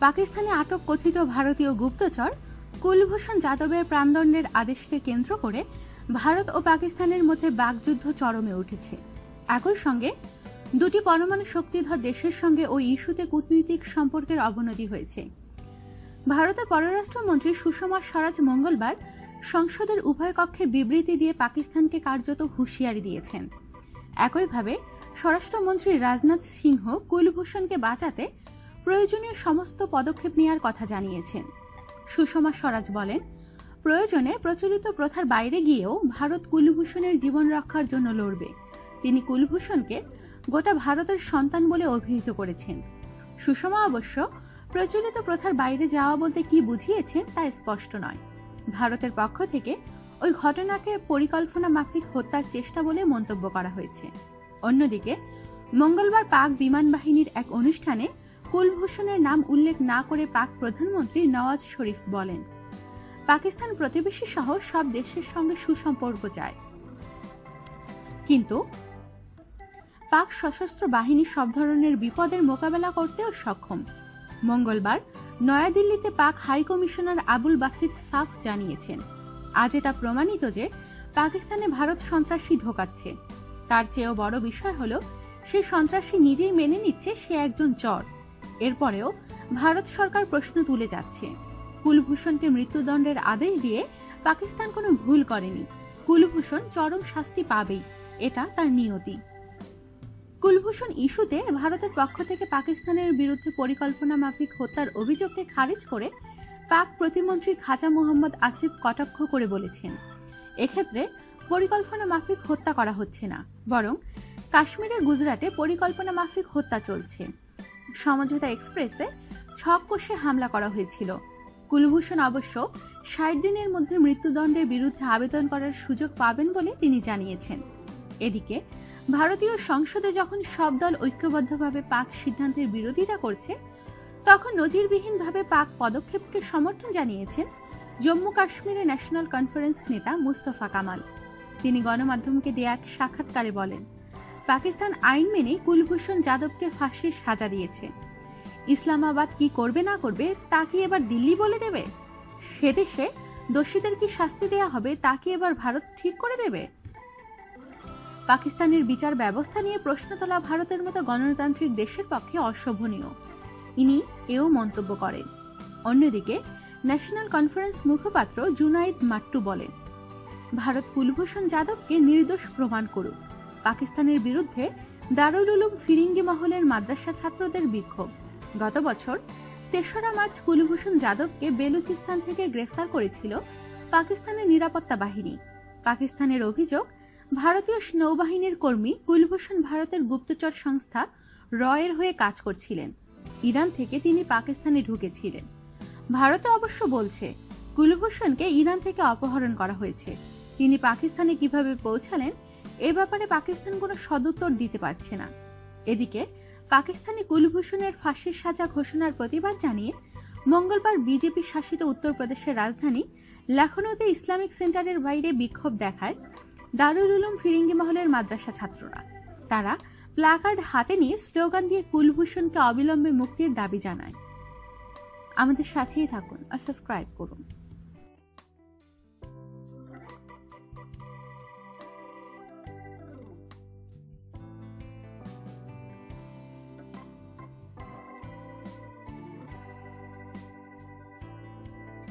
পাকিস্তানে আটক কথিত ভারতীয় গুপ্তচর কুলভূষণ যাদবের প্রাণদণ্ডের আদেশকে কেন্দ্র করে ভারত ও পাকিস্তানের মধ্যে বাগযুদ্ধ চরমে উঠেছে। একই সঙ্গে দুটি পরমাণু শক্তিধর দেশের সঙ্গে ওই ইস্যুতে কূটনৈতিক সম্পর্কের অবনতি হয়েছে। ভারতের পররাষ্ট্রমন্ত্রী সুষমা স্বরাজ মঙ্গলবার সংসদের উভয় কক্ষে বিবৃতি দিয়ে পাকিস্তানকে কার্যত হুঁশিয়ারি দিয়েছেন। একইভাবে স্বরাষ্ট্রমন্ত্রী রাজনাথ সিংহ কুলভূষণকে বাঁচাতে প্রয়োজনীয় সমস্ত পদক্ষেপ নেওয়ার কথা জানিয়েছেন। সুষমা স্বরাজ বলেন, প্রয়োজনে প্রচলিত প্রথার বাইরে গিয়েও ভারত কুলভূষণের জীবন রক্ষার জন্য লড়বে। তিনি কুলভূষণকে গোটা ভারতের সন্তান বলে অভিহিত করেছেন। সুষমা অবশ্য প্রচলিত প্রথার বাইরে যাওয়া বলতে কি বুঝিয়েছেন তা স্পষ্ট নয়। ভারতের পক্ষ থেকে ওই ঘটনাকে পরিকল্পনা মাফিক হত্যার চেষ্টা বলে মন্তব্য করা হয়েছে। অন্যদিকে, মঙ্গলবার পাক বিমান বাহিনীর এক অনুষ্ঠানে কুলভূষণের নাম উল্লেখ না করে পাক প্রধানমন্ত্রী নওয়াজ শরীফ বলেন, পাকিস্তান প্রতিবেশী সহ সব দেশের সঙ্গে সুসম্পর্ক চায়। কিন্তু পাক সশস্ত্র বাহিনী সব ধরনের বিপদের মোকাবেলা করতেও সক্ষম। মঙ্গলবার নয়াদিল্লিতে পাক হাই কমিশনার আবুল বাসিদ সাফ জানিয়েছেন, আজ এটা প্রমাণিত যে পাকিস্তানে ভারত সন্ত্রাসী ঢোকাচ্ছে। তার চেয়েও বড় বিষয় হল, সে সন্ত্রাসী নিজেই মেনে নিচ্ছে সে একজন চর। এরপরেও ভারত সরকার প্রশ্ন তুলে যাচ্ছে। কুলভূষণকে মৃত্যুদণ্ডের আদেশ দিয়ে পাকিস্তান কোনো ভুল করেনি। কুলভূষণ চরম শাস্তি পাবেই, এটা তার নিয়তি। কুলভূষণ ইস্যুতে ভারতের পক্ষ থেকে পাকিস্তানের বিরুদ্ধে পরিকল্পনা মাফিক হত্যার অভিযোগকে খারিজ করে পাক প্রতিমন্ত্রী খাজা মোহাম্মদ আসিফ কটাক্ষ করে বলেছেন। এক্ষেত্রে পরিকল্পনা মাফিক হত্যা করা হচ্ছে না, বরং কাশ্মীরে গুজরাটে পরিকল্পনা মাফিক হত্যা চলছে। সমঝোতা এক্সপ্রেসে ছক কষে হামলা করা হয়েছিল। কুলভূষণ অবশ্য ষাট দিনের মধ্যে মৃত্যুদণ্ডের বিরুদ্ধে আবেদন করার সুযোগ পাবেন বলে তিনি জানিয়েছেন। এদিকে, ভারতীয় সংসদে যখন সব দল ঐক্যবদ্ধভাবে পাক সিদ্ধান্তের বিরোধিতা করছে, তখন নজিরবিহীনভাবে পাক পদক্ষেপকে সমর্থন জানিয়েছেন জম্মু কাশ্মীরে ন্যাশনাল কনফারেন্স নেতা মুস্তফা কামাল। তিনি গণমাধ্যমকে দেয়া এক সাক্ষাৎকারে বলেন পাকিস্তান আইন মেনে কুলভূষণ যাদবকে ফাঁসির সাজা দিয়েছে। ইসলামাবাদ কি করবে না করবে, তা কি এবার দিল্লি বলে দেবে? সে দেশে দোষীদের কি শাস্তি দেয়া হবে, তা কি এবার ভারত ঠিক করে দেবে? পাকিস্তানের বিচার ব্যবস্থা নিয়ে প্রশ্ন তোলা ভারতের মতো গণতান্ত্রিক দেশের পক্ষে অশোভনীয়। ইনি এও মন্তব্য করেন। অন্যদিকে, ন্যাশনাল কনফারেন্স মুখপাত্র জুনাইদ মাট্টু বলেন, ভারত কুলভূষণ যাদবকে নির্দোষ প্রমাণ করুক। পাকিস্তানের বিরুদ্ধে দারুল উলুম ফিরিঙ্গি মহলের মাদ্রাসা ছাত্রদের বিক্ষোভ। গত বছর তেসরা মার্চ কুলভূষণ যাদবকে বেলুচিস্তান থেকে গ্রেফতার করেছিল পাকিস্তানের নিরাপত্তা বাহিনী। পাকিস্তানের অভিযোগ, ভারতীয় নৌবাহিনীর কর্মী কুলভূষণ ভারতের গুপ্তচর সংস্থা রয়ের হয়ে কাজ করছিলেন। ইরান থেকে তিনি পাকিস্তানে ঢুকেছিলেন। ভারতে অবশ্য বলছে, কুলভূষণকে ইরান থেকে অপহরণ করা হয়েছে। তিনি পাকিস্তানে কীভাবে পৌঁছালেন এ ব্যাপারে পাকিস্তান কোনো সদুত্তর দিতে পারছে না। এদিকে পাকিস্তানি কুলভূষণের ফাঁসির সাজা ঘোষণার প্রতিবাদ জানিয়ে মঙ্গলবার বিজেপি শাসিত উত্তরপ্রদেশের রাজধানী লখনৌতে ইসলামিক সেন্টারের বাইরে বিক্ষোভ দেখায় দারুল উলুম ফিরিঙ্গি মহলের মাদ্রাসা ছাত্ররা। তারা প্লাকার্ড হাতে নিয়ে স্লোগান দিয়ে কুলভূষণকে অবিলম্বে মুক্তির দাবি জানায়। আমাদের সাথেই থাকুন আর সাবস্ক্রাইব করুন।